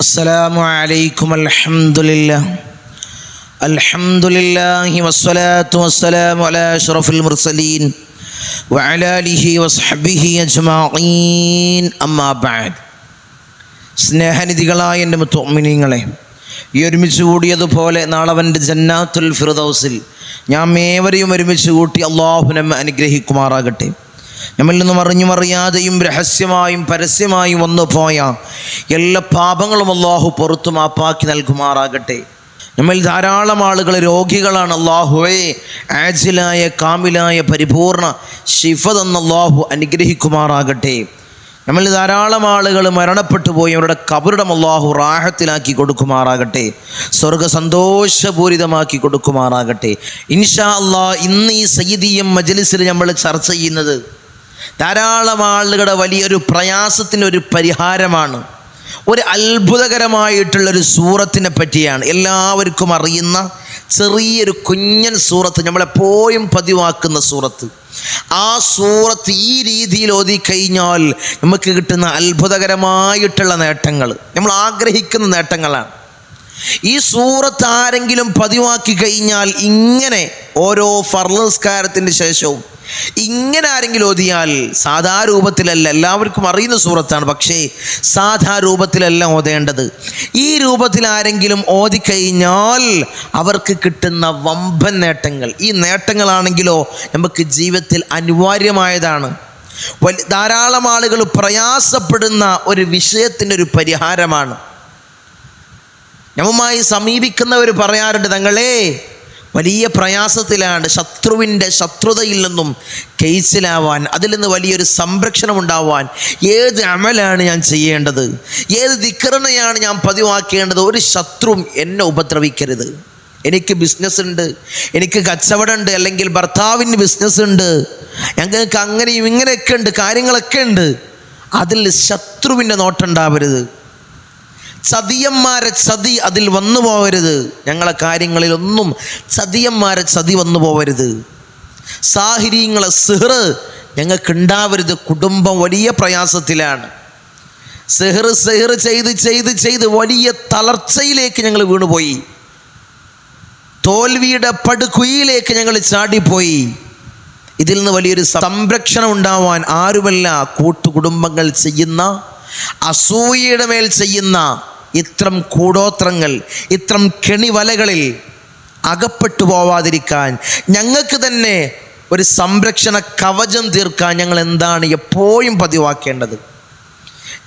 السلام عليكم الحمد لله الحمد لله والصلاة والسلام على أشرف المرسلين وعلى آله وصحبه أجمعين أما بعد സ്നേഹനിധികളായ എൻ്റെ മുത്തോമിനിങ്ങളെ ഈ ഒരുമിച്ച് കൂടിയതുപോലെ നാളവൻ്റെ ജന്നാത്തുൽ ഫിറദൗസിൽ ഞാൻ ഏവരെയും ഒരുമിച്ച് കൂട്ടി അള്ളാഹുനം അനുഗ്രഹിക്കുമാറാകട്ടെ. നമ്മിൽ നിന്നും അറിഞ്ഞും അറിയാതെയും രഹസ്യമായും പരസ്യമായും വന്നു പോയ എല്ലാ പാപങ്ങളും അള്ളാഹു പുറത്തു മാപ്പാക്കി നൽകുമാറാകട്ടെ. നമ്മിൽ ധാരാളം ആളുകൾ രോഗികളാണ് അള്ളാഹുവേ ആജിലായ കാമിലായ പരിപൂർണ ശിഫ തന്ന അള്ളാഹു അനുഗ്രഹിക്കുമാറാകട്ടെ. നമ്മൾ ധാരാളം ആളുകൾ മരണപ്പെട്ടു പോയി അവരുടെ കബറിടം അള്ളാഹു റാഹത്തിലാക്കി കൊടുക്കുമാറാകട്ടെ സ്വർഗ സന്തോഷപൂരിതമാക്കി കൊടുക്കുമാറാകട്ടെ. ഇൻഷാ അള്ളാ ഇന്ന് ഈ സയ്യിദിയം മജലിസിൽ നമ്മൾ ചർച്ച ചെയ്യുന്നത് ധാരാളം ആളുകളുടെ വലിയൊരു പ്രയാസത്തിന്റെ ഒരു പരിഹാരമാണ്. ഒരു അത്ഭുതകരമായിട്ടുള്ളൊരു സൂറത്തിനെ പറ്റിയാണ്. എല്ലാവർക്കും അറിയുന്ന ചെറിയൊരു കുഞ്ഞൻ സൂറത്ത് നമ്മളെപ്പോഴും പതിവാക്കുന്ന സൂറത്ത്. ആ സൂറത്ത് ഈ രീതിയിൽ ഓതി കഴിഞ്ഞാൽ നമുക്ക് കിട്ടുന്ന അത്ഭുതകരമായിട്ടുള്ള നേട്ടങ്ങൾ. നമ്മൾ ആഗ്രഹിക്കുന്ന നേട്ടങ്ങളാണ്. ഈ സൂറത്ത് ആരെങ്കിലും പതിവാക്കി കഴിഞ്ഞാൽ ഇങ്ങനെ ഓരോ ഫർലസ്കാരത്തിന്റെ ശേഷവും ഇങ്ങനെ ആരെങ്കിലും ഓതിയാൽ സാധാ രൂപത്തിലല്ല എല്ലാവർക്കും അറിയുന്ന സൂറത്താണ് പക്ഷേ സാധാ രൂപത്തിലല്ല ഓതേണ്ടത്. ഈ രൂപത്തിൽ ആരെങ്കിലും ഓതിക്കഴിഞ്ഞാൽ അവർക്ക് കിട്ടുന്ന വമ്പൻ നേട്ടങ്ങൾ. ഈ നേട്ടങ്ങളാണെങ്കിലോ നമുക്ക് ജീവിതത്തിൽ അനിവാര്യമായതാണ്. ധാരാളം ആളുകൾ പ്രയാസപ്പെടുന്ന ഒരു വിഷയത്തിന്റെ ഒരു പരിഹാരമാണ്. ഞമ്മുമായി സമീപിക്കുന്നവർ പറയാറുണ്ട് തങ്ങളെ വലിയ പ്രയാസത്തിലാണ്. ശത്രുവിന്റെ ശത്രുതയിൽ നിന്നും കേസിലാവാൻ അതിൽ നിന്ന് വലിയൊരു സംരക്ഷണം ഉണ്ടാവാൻ ഏത് അമലാണ് ഞാൻ ചെയ്യേണ്ടത്? ഏത് ധിക്കരണയാണ് ഞാൻ പതിവാക്കേണ്ടത്? ഒരു ശത്രുവും എന്നെ ഉപദ്രവിക്കരുത്. എനിക്ക് ബിസിനസ് ഉണ്ട് എനിക്ക് കച്ചവടമുണ്ട് അല്ലെങ്കിൽ ഭർത്താവിന് ബിസിനസ് ഉണ്ട് ഞങ്ങൾക്ക് അങ്ങനെയും ഇങ്ങനെയൊക്കെ ഉണ്ട് കാര്യങ്ങളൊക്കെ ഉണ്ട്. അതിൽ ശത്രുവിന്റെ നോട്ടുണ്ടാവരുത് ചതിയന്മാരെ ചതി അതിൽ വന്നു പോകരുത് ഞങ്ങളെ കാര്യങ്ങളിലൊന്നും ചതിയന്മാരെ ചതി വന്നു പോകരുത് സാഹിര്യങ്ങളെ സിഹർ ഞങ്ങൾക്ക് ഉണ്ടാവരുത് കുടുംബം വലിയ പ്രയാസത്തിലാണ്. സെഹർ സെഹർ ചെയ്ത് ചെയ്ത് ചെയ്ത് വലിയ തളർച്ചയിലേക്ക് ഞങ്ങൾ വീണുപോയി. തോൽവിയുടെ പടുകുയിലേക്ക് ഞങ്ങൾ ചാടിപ്പോയി. ഇതിൽ നിന്ന് വലിയൊരു സംരക്ഷണം ഉണ്ടാവാൻ ആരുമല്ല കൂട്ടുകുടുംബങ്ങൾ ചെയ്യുന്ന അസൂയയുടെ മേൽ ചെയ്യുന്ന ഇത്രം കൂടോത്രങ്ങൾ ഇത്രം കെണിവലകളിൽ അകപ്പെട്ടു പോവാതിരിക്കാൻ ഞങ്ങൾക്ക് തന്നെ ഒരു സംരക്ഷണ കവചം തീർക്കാൻ ഞങ്ങൾ എന്താണ് എപ്പോഴും പതിവാക്കേണ്ടത്?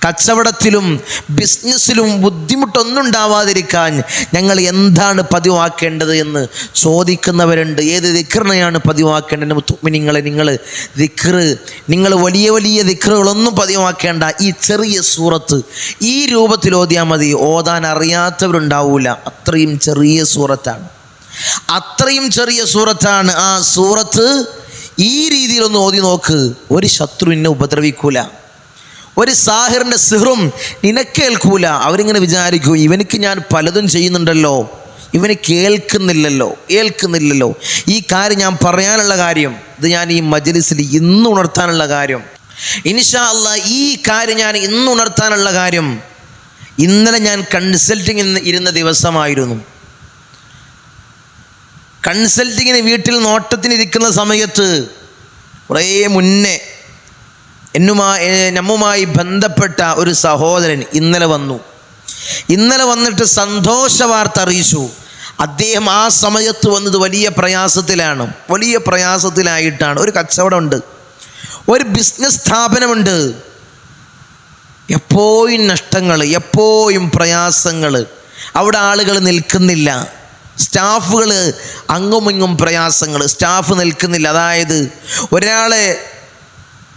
കച്ചവടത്തിലും ബിസിനസ്സിലും ബുദ്ധിമുട്ടൊന്നും ഉണ്ടാവാതിരിക്കാൻ ഞങ്ങൾ എന്താണ് പതിവാക്കേണ്ടത് എന്ന് ചോദിക്കുന്നവരുണ്ട്. ഏത് ദിക്കറിനെയാണ് പതിവാക്കേണ്ടത്? നിങ്ങളെ നിങ്ങൾ ദിക്കറ് നിങ്ങൾ വലിയ വലിയ ദിക്കറുകളൊന്നും പതിവാക്കേണ്ട ഈ ചെറിയ സൂറത്ത്. ഈ രൂപത്തിൽ ഓതിയാൽ മതി. ഓതാൻ അറിയാത്തവരുണ്ടാവൂല. അത്രയും ചെറിയ സൂറത്താണ്. അത്രയും ചെറിയ സൂറത്താണ്. ആ സൂറത്ത് ഈ രീതിയിലൊന്ന് ഓതി നോക്ക്. ഒരു ശത്രുവിനെ ഉപദ്രവിക്കൂല. ഒരു സാഹിറിന്റെ സിഹറും നിനക്കേൽക്കൂല അവരിങ്ങനെ വിചാരിക്കും ഇവനിക്ക് ഞാൻ പലതും ചെയ്യുന്നുണ്ടല്ലോ. ഇവന് കേൾക്കുന്നില്ലല്ലോ. ഏൽക്കുന്നില്ലല്ലോ. ഈ കാര്യം ഞാൻ പറയാനുള്ള കാര്യം ഇത് ഞാൻ ഈ മജ്ലിസിൽ ഇന്ന് ഉണർത്താനുള്ള കാര്യം. ഇൻഷാ അല്ല ഈ കാര്യം ഞാൻ ഇന്ന് ഉണർത്താനുള്ള കാര്യം ഇന്നലെ ഞാൻ കൺസൾട്ടിങ് ഇരുന്ന ദിവസമായിരുന്നു. കൺസൾട്ടിങ്ങിന് വീട്ടിൽ നോട്ടത്തിനിരിക്കുന്ന സമയത്ത് കുറേ മുന്നേ എന്നുമായി നമ്മുമായി ബന്ധപ്പെട്ട ഒരു സഹോദരൻ ഇന്നലെ വന്നു. ഇന്നലെ വന്നിട്ട് സന്തോഷ വാർത്ത അറിയിച്ചു. അദ്ദേഹം ആ സമയത്ത് വന്നത് വലിയ പ്രയാസത്തിലാണ്. വലിയ പ്രയാസത്തിലായിട്ടാണ്. ഒരു കച്ചവടമുണ്ട്. ഒരു ബിസിനസ് സ്ഥാപനമുണ്ട്. എപ്പോഴും നഷ്ടങ്ങൾ എപ്പോഴും പ്രയാസങ്ങൾ. അവിടെ ആളുകൾ നിൽക്കുന്നില്ല. സ്റ്റാഫുകൾ അങ്ങുമിങ്ങും പ്രയാസങ്ങൾ. സ്റ്റാഫ് നിൽക്കുന്നില്ല. അതായത് ഒരാളെ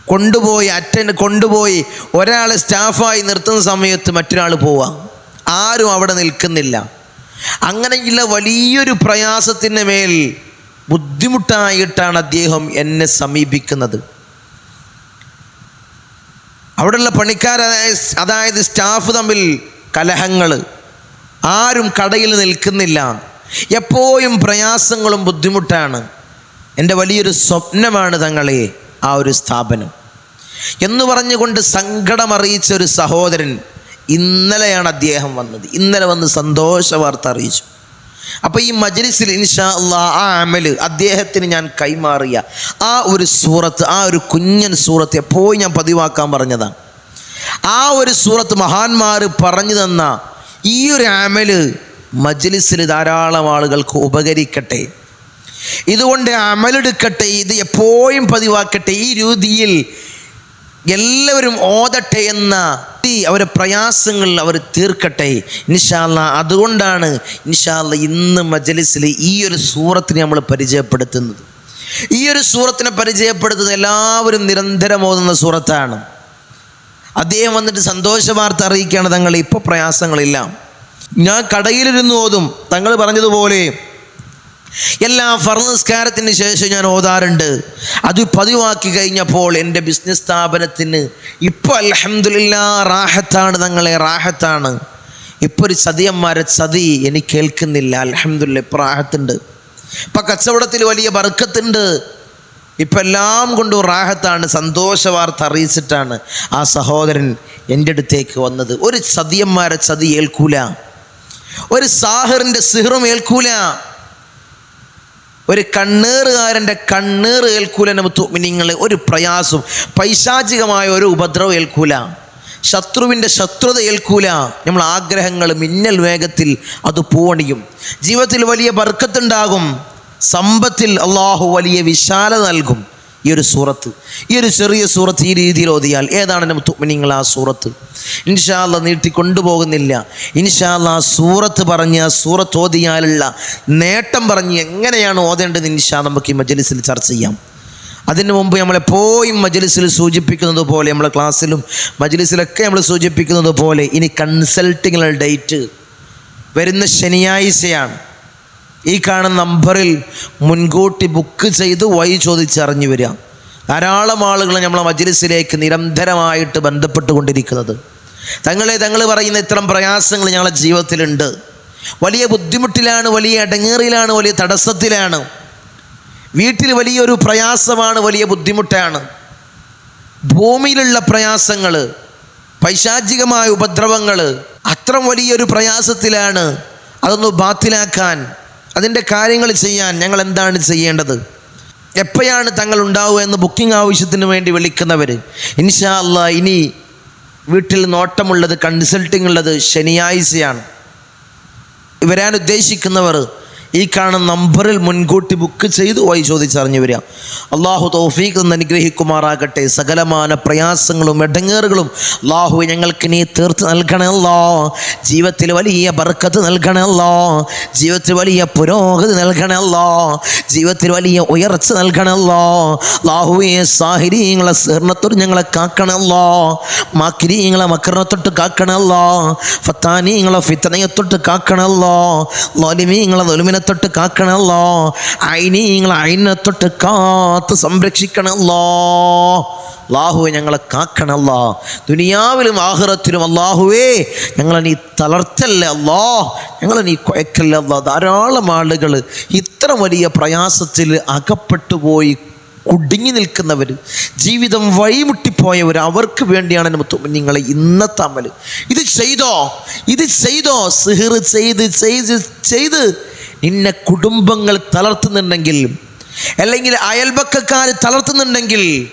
കൊണ്ടുപോയി അറ്റൻഡ് കൊണ്ടുപോയി ഒരാളെ സ്റ്റാഫായി നിർത്തുന്ന സമയത്ത് മറ്റൊരാൾ പോവാം. ആരും അവിടെ നിൽക്കുന്നില്ല. അങ്ങനെയുള്ള വലിയൊരു പ്രയാസത്തിന് മേൽ ബുദ്ധിമുട്ടായിട്ടാണ് അദ്ദേഹം എന്നെ സമീപിക്കുന്നത്. അവിടെയുള്ള പണിക്കാർ അതായത് സ്റ്റാഫ് തമ്മിൽ കലഹങ്ങൾ. ആരും കടയിൽ നിൽക്കുന്നില്ല. എപ്പോഴും പ്രയാസങ്ങളും ബുദ്ധിമുട്ടാണ്. എന്റെ വലിയൊരു സ്വപ്നമാണ് തങ്ങളെ ആ ഒരു സ്ഥാപനം. എന്ന് പറഞ്ഞുകൊണ്ട് സങ്കടമറിയിച്ച ഒരു സഹോദരൻ ഇന്നലെയാണ് അദ്ദേഹം വന്നത്. ഇന്നലെ വന്ന് സന്തോഷ വാർത്ത അറിയിച്ചു. അപ്പോൾ ഈ മജ്ലിസിൽ ഇൻഷാ അള്ളാ ആ അമൽ അദ്ദേഹത്തിന് ഞാൻ കൈമാറിയ ആ ഒരു സൂറത്ത് ആ ഒരു കുഞ്ഞൻ സൂറത്ത് എപ്പോഴും ഞാൻ പതിവാക്കാൻ പറഞ്ഞതാണ്. ആ ഒരു സൂറത്ത് മഹാന്മാർ പറഞ്ഞു തന്ന ഈ ഒരു അമൽ മജ്ലിസിൽ ധാരാളം ആളുകൾക്ക് ഉപകരിക്കട്ടെ. ഇതുകൊണ്ട് അമലെടുക്കട്ടെ ഇത് എപ്പോഴും പതിവാക്കട്ടെ. ഈ രീതിയിൽ എല്ലാവരും ഓതട്ടെ എന്ന ഈ അവരെ പ്രയാസങ്ങൾ അവർ തീർക്കട്ടെ. ഇൻഷാല്ല അതുകൊണ്ടാണ് ഇൻഷാല്ല ഇന്ന് മജലിസിൽ ഈ ഒരു സൂറത്തിനെ നമ്മൾ പരിചയപ്പെടുത്തുന്നത്. ഈ ഒരു സൂറത്തിനെ പരിചയപ്പെടുത്തുന്നത് എല്ലാവരും നിരന്തരം ഓതുന്ന സൂറത്താണ്. അദ്ദേഹം വന്നിട്ട് സന്തോഷ വാർത്ത അറിയിക്കുകയാണ് തങ്ങൾ ഇപ്പോൾ പ്രയാസങ്ങളില്ല. ഞാൻ കടയിലിരുന്ന് ഓതും. തങ്ങൾ പറഞ്ഞതുപോലെ എല്ലാ ഫർനിസ്കാരത്തിന് നിസ്കാരത്തിന് ശേഷം ഞാൻ ഓതാറുണ്ട്. അത് പതിവാക്കി കഴിഞ്ഞപ്പോൾ എന്റെ ബിസിനസ് സ്ഥാപനത്തിന് ഇപ്പോൾ അലഹമില്ല റാഹത്താണ് തങ്ങളെ റാഹത്താണ്. ഇപ്പോൾ ഒരു ചതിയന്മാരെ ചതി എനിക്ക് കേൾക്കുന്നില്ല. അലഹമില്ല ഇപ്പോൾ റാഹത്തുണ്ട്. ഇപ്പം കച്ചവടത്തിൽ വലിയ ബർക്കത്തുണ്ട്. ഇപ്പം എല്ലാം കൊണ്ടും റാഹത്താണ്. സന്തോഷ വാർത്ത അറിയിച്ചിട്ടാണ് ആ സഹോദരൻ എന്റെ അടുത്തേക്ക് വന്നത്. ഒരു ചതിയന്മാരെ ചതി ഏൽക്കൂല. ഒരു സാഹറിന്റെ സിഹറും ഏൽക്കൂല. ഒരു കണ്ണേറുകാരന്റെ കണ്ണേർ ഏൽക്കൂല മിനിങ്ങൾ ഒരു പ്രയാസം. പൈശാചികമായ ഒരു ഉപദ്രവം ഏൽക്കൂല. ശത്രുവിന്റെ ശത്രുത ഏൽക്കൂല. നമ്മൾ ആഗ്രഹങ്ങൾ മിന്നൽ വേഗത്തിൽ അത് പൂവണിയും. ജീവിതത്തിൽ വലിയ ബർക്കത്തുണ്ടാകും. സമ്പത്തിൽ അള്ളാഹു വലിയ വിശാല നൽകും. ഈ ഒരു സൂറത്ത് ഈ ഒരു ചെറിയ സൂറത്ത് ഈ രീതിയിൽ ഓതിയാൽ ഏതാണ് നിങ്ങൾ ആ സൂറത്ത്? ഇൻഷാല്ല നീട്ടി കൊണ്ടുപോകുന്നില്ല. ഇൻഷാല്ല ആ സൂറത്ത് പറഞ്ഞ് സൂറത്ത് ഓതിയാലുള്ള നേട്ടം പറഞ്ഞ് എങ്ങനെയാണ് ഓതേണ്ടത് ഇൻഷാ നമുക്ക് ഈ മജലിസിൽ ചർച്ച ചെയ്യാം. അതിനു മുമ്പ് നമ്മളെപ്പോഴും മജലിസിൽ സൂചിപ്പിക്കുന്നത് പോലെ നമ്മളെ ക്ലാസ്സിലും മജലിസിലൊക്കെ നമ്മൾ സൂചിപ്പിക്കുന്നത് പോലെ ഇനി കൺസൾട്ടിങ്ങുള്ള ഡേറ്റ് വരുന്ന ശനിയാഴ്ചയാണ്. ഈ കാണുന്ന നമ്പറിൽ മുൻകൂട്ടി ബുക്ക് ചെയ്ത് വഴി ചോദിച്ചറിഞ്ഞു വരിക. ധാരാളം ആളുകൾ നമ്മളെ മജ്ലിസിലേക്ക് നിരന്തരമായിട്ട് ബന്ധപ്പെട്ടുകൊണ്ടിരിക്കുന്നത്. തങ്ങളെ തങ്ങൾ പറയുന്ന ഇത്തരം പ്രയാസങ്ങൾ ഞങ്ങളുടെ ജീവിതത്തിലുണ്ട്. വലിയ ബുദ്ധിമുട്ടിലാണ് വലിയ ഇടങ്ങേറിലാണ് വലിയ തടസ്സത്തിലാണ്. വീട്ടിൽ വലിയൊരു പ്രയാസമാണ് വലിയ ബുദ്ധിമുട്ടാണ്. ഭൂമിയിലുള്ള പ്രയാസങ്ങൾ പൈശാചികമായ ഉപദ്രവങ്ങൾ അത്ര വലിയൊരു പ്രയാസത്തിലാണ്. അതൊന്ന് ബാത്തിലാക്കാൻ അതിന്റെ കാര്യങ്ങൾ ചെയ്യാൻ ഞങ്ങൾ എന്താണ് ചെയ്യേണ്ടത്? എപ്പോഴാണ് തങ്ങൾ ഉണ്ടാവുക എന്ന് ബുക്കിംഗ് ആവശ്യത്തിന് വേണ്ടി വിളിക്കുന്നവർ ഇൻഷാ അല്ല ഇനി വീട്ടിൽ നോട്ടമുള്ളത് കൺസൾട്ടിംഗ് ഉള്ളത് ശനിയാഴ്ചയാണ്. വരാൻ ഉദ്ദേശിക്കുന്നവർ ഈ കാണുന്ന നമ്പറിൽ മുൻകൂട്ടി ബുക്ക് ചെയ്തു വൈ ചോദിച്ചറിഞ്ഞു വരിക. അള്ളാഹു തൗഫീഖ് എന്ന് അനുഗ്രഹിക്കുമാറാകട്ടെ. സകലമാന പ്രയാസങ്ങളും ഇടങ്ങേറുകളും അള്ളാഹു ഞങ്ങൾക്ക് നീ തീർത്ത് നൽകണമല്ലോ ജീവിതത്തിൽ വലിയ ബർക്കത്ത് നൽകണമല്ലോ ജീവിതത്തിൽ വലിയ പുരോഗതി നൽകണമല്ലോ ജീവിതത്തിൽ വലിയ ഉയർച്ച നൽകണമല്ലോ അള്ളാഹുവിയെ സാഹിര്യങ്ങളെ സീർണത്തോട് ഞങ്ങളെ കാക്കണമല്ലോ മാക്കിരീങ്ങളെ മക്കറിനത്തൊട്ട് കാക്കണമല്ലോ ഫത്താനീങ്ങളെ ഫിത്തനയത്തൊട്ട് കാക്കണമല്ലോ ലോലിമീങ്ങളെ തൊലുമിനെ തൊട്ട് അയിനെ നിങ്ങൾ അയിനെ തൊട്ട് കാത്ത് സംരക്ഷിക്കണല്ലോ. അള്ളാഹുവെ ഞങ്ങളെ കാക്കണല്ലോ. ദുനിയാവിലും ആഹ്റത്തിലും അള്ളാഹുവേ ഞങ്ങളെ നീ തളർത്തല്ലേ അല്ലോ ഞങ്ങളെ നീ കുഴക്കല്ലേ അല്ലോ ധാരാളം ആളുകൾ ഇത്ര വലിയ പ്രയാസത്തിൽ അകപ്പെട്ടു പോയി കുടുങ്ങി നിൽക്കുന്നവർ ജീവിതം വഴിമുട്ടിപ്പോയവർ അവർക്ക് വേണ്ടിയാണ് നിങ്ങളെ ഇന്നത്തെ അമൽ. ഇത് ചെയ്തോ? ഇത് ചെയ്തോ? സിഹിർ ചെയ്ത് ചെയ്ത് ചെയ്ത് നിന്നെ കുടുംബങ്ങൾ തളർത്തുന്നുണ്ടെങ്കിൽ അല്ലെങ്കിൽ അയൽപക്കക്കാർ തളർത്തുന്നുണ്ടെങ്കിൽ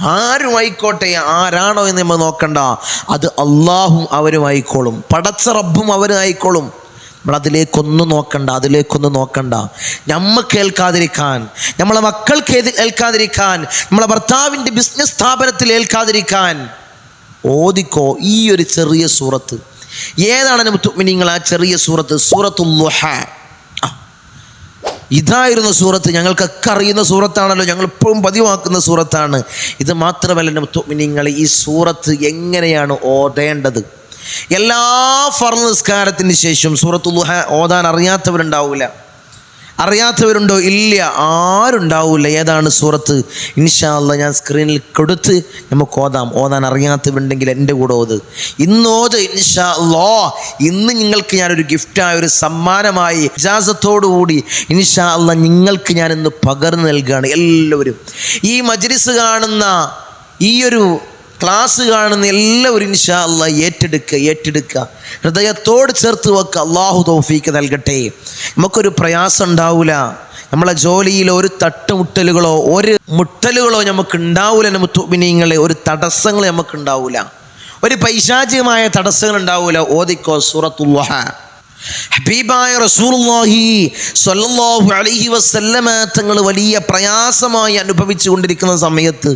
ആരും ആയിക്കോട്ടെ ആരാണോ എന്ന് നമ്മൾ നോക്കണ്ട. അത് അള്ളാഹും അവരും ആയിക്കോളും. പടച്ച റബ്ബും അവരും ആയിക്കോളും. നമ്മൾ അതിലേക്കൊന്നും നോക്കണ്ട അതിലേക്കൊന്നും നോക്കണ്ട. നമ്മൾക്ക് ഏൽക്കാതിരിക്കാൻ നമ്മളെ മക്കൾക്ക് ഏൽക്കാതിരിക്കാൻ നമ്മളെ ഭർത്താവിന്റെ ബിസിനസ് സ്ഥാപനത്തിൽ ഏൽക്കാതിരിക്കാൻ ഓദിക്കോ ഈ ഒരു ചെറിയ സൂറത്ത്. ഏതാണ് നിങ്ങൾ ആ ചെറിയ സൂറത്ത്? സൂറത്തുല്ലുഹ ഇതായിരുന്നു സൂറത്ത്. ഞങ്ങൾക്കൊക്കെ അറിയുന്ന സൂറത്താണല്ലോ. ഞങ്ങൾ ഇപ്പോഴും പതിവാക്കുന്ന സൂറത്താണ്. ഇത് മാത്രമല്ല നിങ്ങൾ ഈ സൂറത്ത് എങ്ങനെയാണ് ഓതേണ്ടത്? എല്ലാ ഫർ നിസ്കാരത്തിന് ശേഷം സൂറത്ത് ഓതാൻ അറിയാത്തവരുണ്ടാവില്ല അറിയാത്തവരുണ്ടോ? ഇല്ല. ആരുണ്ടാവില്ല ഏതാണ് സൂറത്ത്? ഇൻഷാല്ല ഞാൻ സ്ക്രീനിൽ കൊടുത്ത് നമുക്ക് ഓതാം. ഓതാൻ അറിയാത്തവരുണ്ടെങ്കിൽ എന്റെ കൂടെ ഓത്. ഇന്ന് ഓത് ഇൻഷാ ഇന്ന് നിങ്ങൾക്ക് ഞാനൊരു ഗിഫ്റ്റായ ഒരു സമ്മാനമായി ഇജാസത്തോടുകൂടി ഇൻഷാ അല്ല നിങ്ങൾക്ക് ഞാൻ ഇന്ന് പകർന്നു നൽകുകയാണ് എല്ലാവരും. ഈ മജ്ലിസ് കാണുന്ന ഈ ഒരു ക്ലാസ് കാണുന്ന എല്ലാവരും ഇൻഷാ അല്ല ഏറ്റെടുക്കുക ഏറ്റെടുക്കുക ഹൃദയത്തോട് ചേർത്ത് വെക്കുക അള്ളാഹു തോഫീക്ക് നൽകട്ടെ. നമുക്കൊരു പ്രയാസം ഉണ്ടാവില്ല നമ്മളെ ജോലിയിൽ ഒരു തട്ടുമുട്ടലുകളോ ഒരു മുട്ടലുകളോ നമുക്ക് ഉണ്ടാവില്ല മുത്തുബിനിങ്ങളെ ഒരു തടസ്സങ്ങൾ നമുക്ക് ഉണ്ടാവില്ല ഒരു പൈശാചികമായ തടസ്സങ്ങൾ ഉണ്ടാവില്ല ഓദിക്കോ സൂറത്തു ഹബീബായ റസൂലുള്ളാഹി സ്വല്ലല്ലാഹു അലൈഹി വസല്ലമ തങ്ങൾ വലിയ പ്രയാസമായി അനുഭവിച്ചു കൊണ്ടിരിക്കുന്ന സമയത്ത്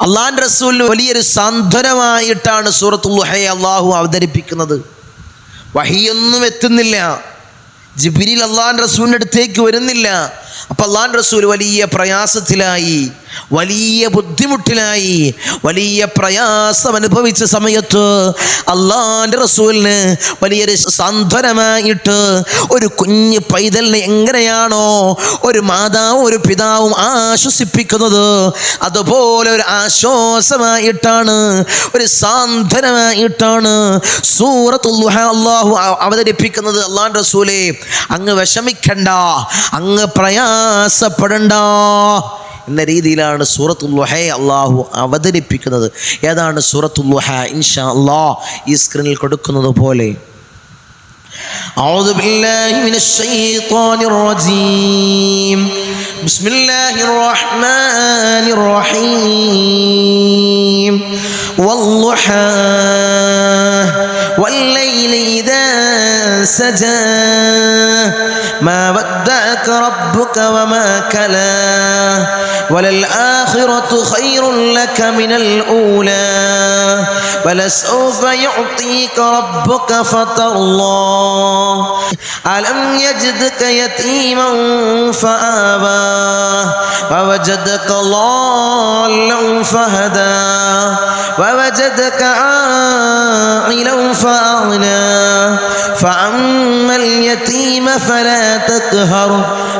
അള്ളാൻ റസൂൽ വലിയൊരു സാന്ത്വനമായിട്ടാണ് സൂറത്തുൽ ലുഹയെ അള്ളാഹു അവതരിപ്പിക്കുന്നത്. വഹിയൊന്നും എത്തുന്നില്ല. ജിബിരിൽ അള്ളാൻ റസൂലിന്റെ അടുത്തേക്ക് വരുന്നില്ല. അപ്പം അള്ളാൻ റസൂൽ വലിയ പ്രയാസത്തിലായി വലിയ ബുദ്ധിമുട്ടിലായി വലിയ പ്രയാസം അനുഭവിച്ച സമയത്ത് അള്ളാന്റെ റസൂലിന് വലിയൊരു സാന്ത്വനമായിട്ട് ഒരു കുഞ്ഞ് പൈതലിനെ എങ്ങനെയാണോ ഒരു മാതാവും ഒരു പിതാവും ആശ്വസിപ്പിക്കുന്നത് അതുപോലെ ഒരു ആശ്വാസമായിട്ടാണ് ഒരു സാന്ത്വനമായിട്ടാണ് സൂറത്ത് അള്ളാഹു അവതരിപ്പിക്കുന്നത്. അള്ളാൻ റസൂലെ അങ്ങ് വിഷമിക്കണ്ട അങ്ങ് പ്രയാസപ്പെടണ്ട എന്ന രീതിയിലാണ് സൂറത്തുല്ലുഹെ അള്ളാഹു അവതരിപ്പിക്കുന്നത് ഏതാണ് സൂറത്തുല്ലുഹ ഇൻഷാ അള്ളാഹ് ഈ സ്ക്രീനിൽ കൊടുക്കുന്നത് പോലെ أعوذ بالله من الشيطان الرجيم بسم الله الرحمن الرحيم والضحى والليل إذا سجى ما ودعك ربك وما كلا. وللآخرة خير لك من الأولى. ولسوف يعطيك ربك فترضى. ألم يجدك يتيما فآبى. ووجدك ضالا فهدى. ووجدك عائلا فأغنى. فأما اليتيم فلا تقهر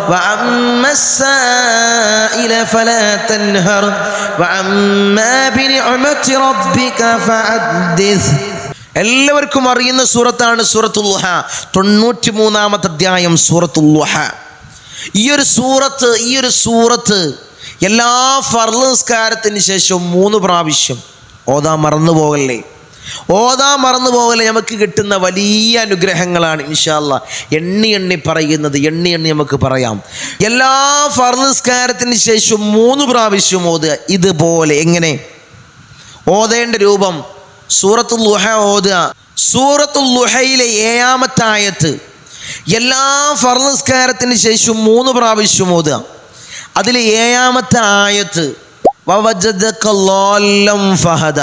وأما السائل فلا تنهر وأما بنعمة ربك فحدث എല്ലാവർക്കും അറിയുന്ന സൂറത്താണ് സൂറത്തുല്ലുഹ തൊണ്ണൂറ്റി മൂന്നാമത്തെ അധ്യായം സൂറത്തുല്ലുഹ ഈ ഒരു സൂറത്ത് ഈ ഒരു സൂറത്ത് എല്ലാ ഫർലസ്കാരത്തിന് ശേഷം മൂന്ന് പ്രാവശ്യം ഓതാ മറന്നു പോകല്ലേ ഓതാ മറന്നു പോകല്ലേ നമുക്ക് കിട്ടുന്ന വലിയ അനുഗ്രഹങ്ങളാണ് ഇൻഷാല്ല എണ്ണി എണ്ണി പറയുന്നത് എണ്ണി എണ്ണി നമുക്ക് പറയാം. എല്ലാ ഫർനിസ്കാരത്തിന് ശേഷം മൂന്ന് പ്രാവശ്യം ഓതുക. ഇതുപോലെ എങ്ങനെ? ഓതേണ്ട രൂപം. സൂറത്തു ലുഹ ഓതുക. സൂറത്തു ലുഹയിലെ ഏഴാമത്തെ ആയത്ത് എല്ലാ ഫർനസ്കാരത്തിന് ശേഷം മൂന്ന് പ്രാവശ്യം ഓതുക. അതിലെ ഏഴാമത്തെ ആയത്ത് ഫഹദ.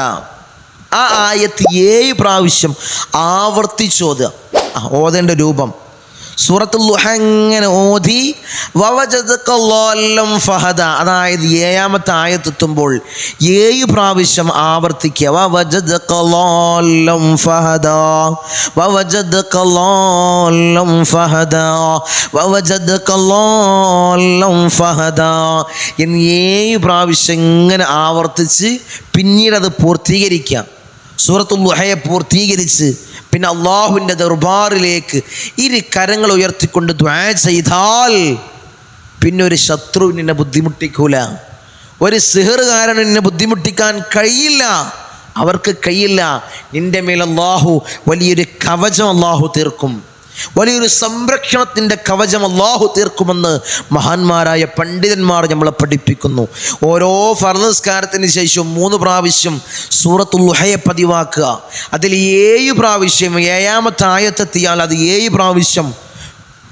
ആ ആയത്ത് ഏഴ് പ്രാവശ്യം ആ, ഓതേണ്ട രൂപം. സൂറത്തുൽ ലുഹ ഇങ്ങനെ ഓതി വവജദക ഫഹദ. അതായത് ഏഴാമത്തെ ആയത്തെത്തുമ്പോൾ ഏഴ് പ്രാവശ്യം ആവർത്തിക്കുക. വവജതക്കല്ലോല്ലം ഫഹദ. വവജതക്കല്ലോല്ലം ഫഹദ. വവജതക്കല്ലോല്ലം ഫഹദ. എന്ന് ഏഴ് പ്രാവശ്യം ഇങ്ങനെ ആവർത്തിച്ച് പിന്നീട് അത് പൂർത്തീകരിക്കുക. സൂറത്തുൽ ലുഹയെ പൂർത്തീകരിച്ച് പിന്നെ അള്ളാഹുവിന്റെ ദർബാറിലേക്ക് ഇരു കരങ്ങൾ ഉയർത്തിക്കൊണ്ട് ദ്വാ ചെയ്താൽ പിന്നെ ഒരു ശത്രു നിന്നെ ബുദ്ധിമുട്ടിക്കൂല. ഒരു സിഹറുകാരൻ നിന്നെ ബുദ്ധിമുട്ടിക്കാൻ കഴിയില്ല. അവർക്ക് കഴിയില്ല. നിന്റെ മേൽ അള്ളാഹു വലിയൊരു കവചം അള്ളാഹു തീർക്കും. വലിയൊരു സംരക്ഷണത്തിന്റെ കവചം അള്ളാഹു തീർക്കുമെന്ന് മഹാന്മാരായ പണ്ഡിതന്മാർ നമ്മളെ പഠിപ്പിക്കുന്നു. ഓരോ ഫർനസ്കാരത്തിന് ശേഷം മൂന്ന് പ്രാവശ്യം സൂറത്തുൽ ലുഹയെ പതിവാക്കുക. അതിൽ ഏഴ് പ്രാവശ്യം ഏഴാമത്തെ ആയത്തെത്തിയാൽ അത് ഏഴ് പ്രാവശ്യം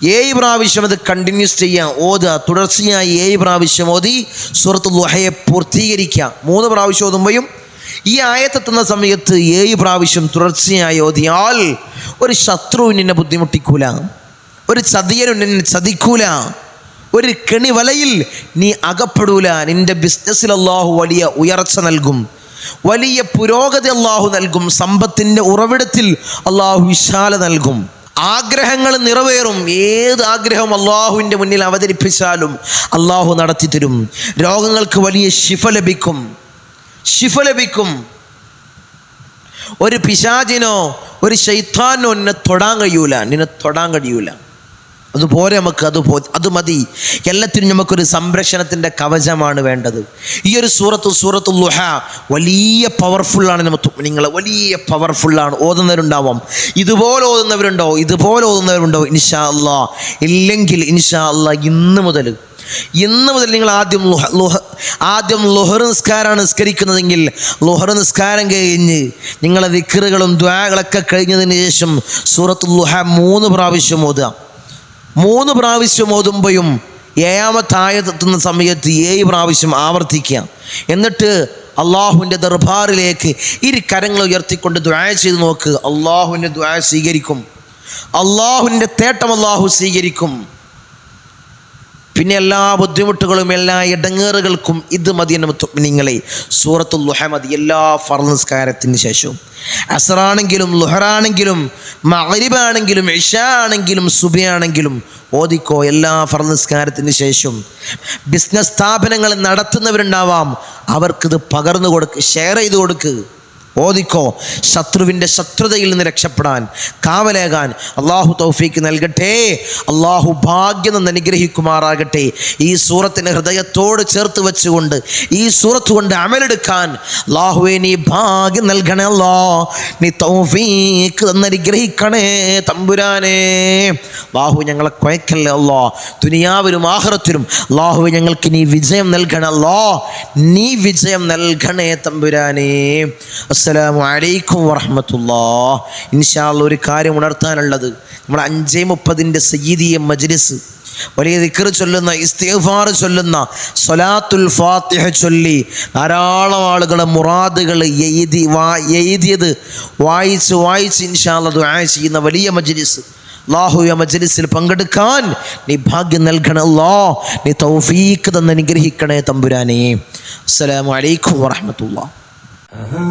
ഏഴ് പ്രാവശ്യം അത് കണ്ടിന്യൂസ് ചെയ്യാം ഓതുക. തുടർച്ചയായി ഏഴ് പ്രാവശ്യം ഓതി സൂറത്തുൽ ലുഹയെ പൂർത്തീകരിക്കുക. മൂന്ന് പ്രാവശ്യം ഓതുമ്പോഴും ഈ ആയത്തെത്തുന്ന സമയത്ത് ഏഴ് പ്രാവശ്യം തുടർച്ചയായി ഓതിയാൽ ഒരു ശത്രു നിന്നെ ബുദ്ധിമുട്ടിക്കൂല. ഒരു ചതിയനു നിന്നെ ചതിക്കൂല. ഒരു കെണി വലയിൽ നീ അകപ്പെടൂല. നിന്റെ ബിസിനസ്സിൽ അള്ളാഹു വലിയ ഉയർച്ച നൽകും. വലിയ പുരോഗതി അള്ളാഹു നൽകും. സമ്പത്തിന്റെ ഉറവിടത്തിൽ അള്ളാഹു വിശാല നൽകും. ആഗ്രഹങ്ങൾ നിറവേറും. ഏത് ആഗ്രഹം അള്ളാഹുവിന്റെ മുന്നിൽ അവതരിപ്പിച്ചാലും അള്ളാഹു നടത്തിത്തരും. രോഗങ്ങൾക്ക് വലിയ ശിഫ ലഭിക്കും. ശിഫ ലഭിക്കും. ഒരു പിശാചിനോ ഒരു ശൈത്താനോ നിന്നെ തൊടാൻ കഴിയൂല നിന്നെ തൊടാൻ കഴിയൂല. അതുപോലെ നമുക്ക് അത് അത് മതി. എല്ലാത്തിനും നമുക്കൊരു സംരക്ഷണത്തിന്റെ കവചമാണ് വേണ്ടത്. ഈ ഒരു സൂറത്ത് സൂറത്ത് ലുഹ വലിയ പവർഫുള്ളാണ് നമുക്ക് നിങ്ങൾ വലിയ പവർഫുള്ളാണ് ഓതുന്നവരുണ്ടാവാം. ഇതുപോലെ ഓതുന്നവരുണ്ടോ? ഇതുപോലെ ഓതുന്നവരുണ്ടോ? ഇൻഷാ അല്ലാ ഇല്ലെങ്കിൽ ഇൻഷാ അല്ലാ ഇന്ന് മുതൽ ഇന്ന് മുതൽ നിങ്ങൾ ആദ്യം ലുഹ ലുഹ ആദ്യം ലുഹർ നിസ്കാരമാണ് നിസ്കരിക്കുന്നതെങ്കിൽ ലുഹർ നിസ്കാരം കഴിഞ്ഞ് നിങ്ങളെ വിക്കറുകളും ദ്വാകളൊക്കെ കഴിഞ്ഞതിന് ശേഷം സൂറത്ത് ലുഹ മൂന്ന് പ്രാവശ്യം ഓതുക. മൂന്ന് പ്രാവശ്യം ഓതുമ്പോഴും ഏഴാമത്തെ സമയത്ത് ഏഴ് പ്രാവശ്യം ആവർത്തിക്കുക. എന്നിട്ട് അള്ളാഹുവിന്റെ ദർബാറിലേക്ക് ഇരു കരങ്ങൾ ഉയർത്തിക്കൊണ്ട് ദ്വായ ചെയ്ത് നോക്ക്. അള്ളാഹുവിന്റെ ദ്വായ സ്വീകരിക്കും. അള്ളാഹുവിന്റെ തേട്ടം അള്ളാഹു സ്വീകരിക്കും. പിന്നെ എല്ലാ ബുദ്ധിമുട്ടുകളും എല്ലാ ഇടങ്ങേറുകൾക്കും ഇത് മതി നിങ്ങളെ സൂറത്തുൽ ലുഹ എല്ലാ നിസ്കാരത്തിന് ശേഷവും. അസറാണെങ്കിലും ലുഹറാണെങ്കിലും മഹരിബാണെങ്കിലും ഇഷ ആണെങ്കിലും സുബിയാണെങ്കിലും ഓദിക്കോ എല്ലാ ഫർദ് നിസ്കാരത്തിന് ശേഷം ബിസിനസ് സ്ഥാപനങ്ങൾ നടത്തുന്നവരുണ്ടാവാം അവർക്കിത് പകർന്നു കൊടുക്ക് ഷെയർ ചെയ്ത് കൊടുക്ക്. ഓദിക്കോ ശത്രുവിന്റെ ശത്രുതയിൽ നിന്ന് രക്ഷപ്പെടാൻ കാവലേകാൻ അള്ളാഹു തൗഫീക്ക് നൽകട്ടെ. അള്ളാഹു ഭാഗ്യം നിന്ന് അനുഗ്രഹിക്കുമാറാകട്ടെ. ഈ സൂറത്തിന്റെ ഹൃദയത്തോട് ചേർത്ത് വെച്ചുകൊണ്ട് ഈ സൂറത്ത് കൊണ്ട് അമലെടുക്കാൻ അള്ളാഹുവെ നീ ഭാഗ്യം നൽകണേ അല്ലോ. നീ തൗഫീക്ക് തന്നനുഗ്രഹിക്കണേ തമ്പുരാനേ. അള്ളാഹു ഞങ്ങളെ കുഴക്കല്ലേ അല്ലോ. ദുനിയാവിലും ആഹ്റത്തിലും അള്ളാഹു ഞങ്ങൾക്ക് നീ വിജയം നൽകണല്ലോ നീ വിജയം നൽകണേ തമ്പുരാനേ. അസ്സലാമു അലൈക്കും വറഹമത്തുല്ലാ ഇൻഷാള്ള ഒരു കാര്യം ഉണർത്താനുള്ളത്. നമ്മൾ അഞ്ചേ മുപ്പതിന്റെ സയ്യിദിയ മജ്ലിസ്. വലിയ ദിക്കർ ചൊല്ലുന്ന ഇസ്തിഗ്ഫാർ ചൊല്ലുന്ന സൊലാത്തുൽ ഫാത്തിഹ ചൊല്ലി ധാരാളം ആളുകളെ മുറാദുകൾ എഴുതി വാ എഴുതിയത് വായിച്ച് വായിച്ച് ഇൻഷാല്ല ദുആ ചെയ്യുന്ന വലിയ മജ്ലിസ്. അള്ളാഹുയ മജ്ലിസിൽ പങ്കെടുക്കാൻ നീ ഭാഗ്യം നൽകണല്ലോ നീ തൗഫീഖ് തന്നെ അനുഗ്രഹിക്കണേ തമ്പുരാനെ. അസ്സലാമു അലൈക്കും വറഹമത്തുള്ള Uh-huh.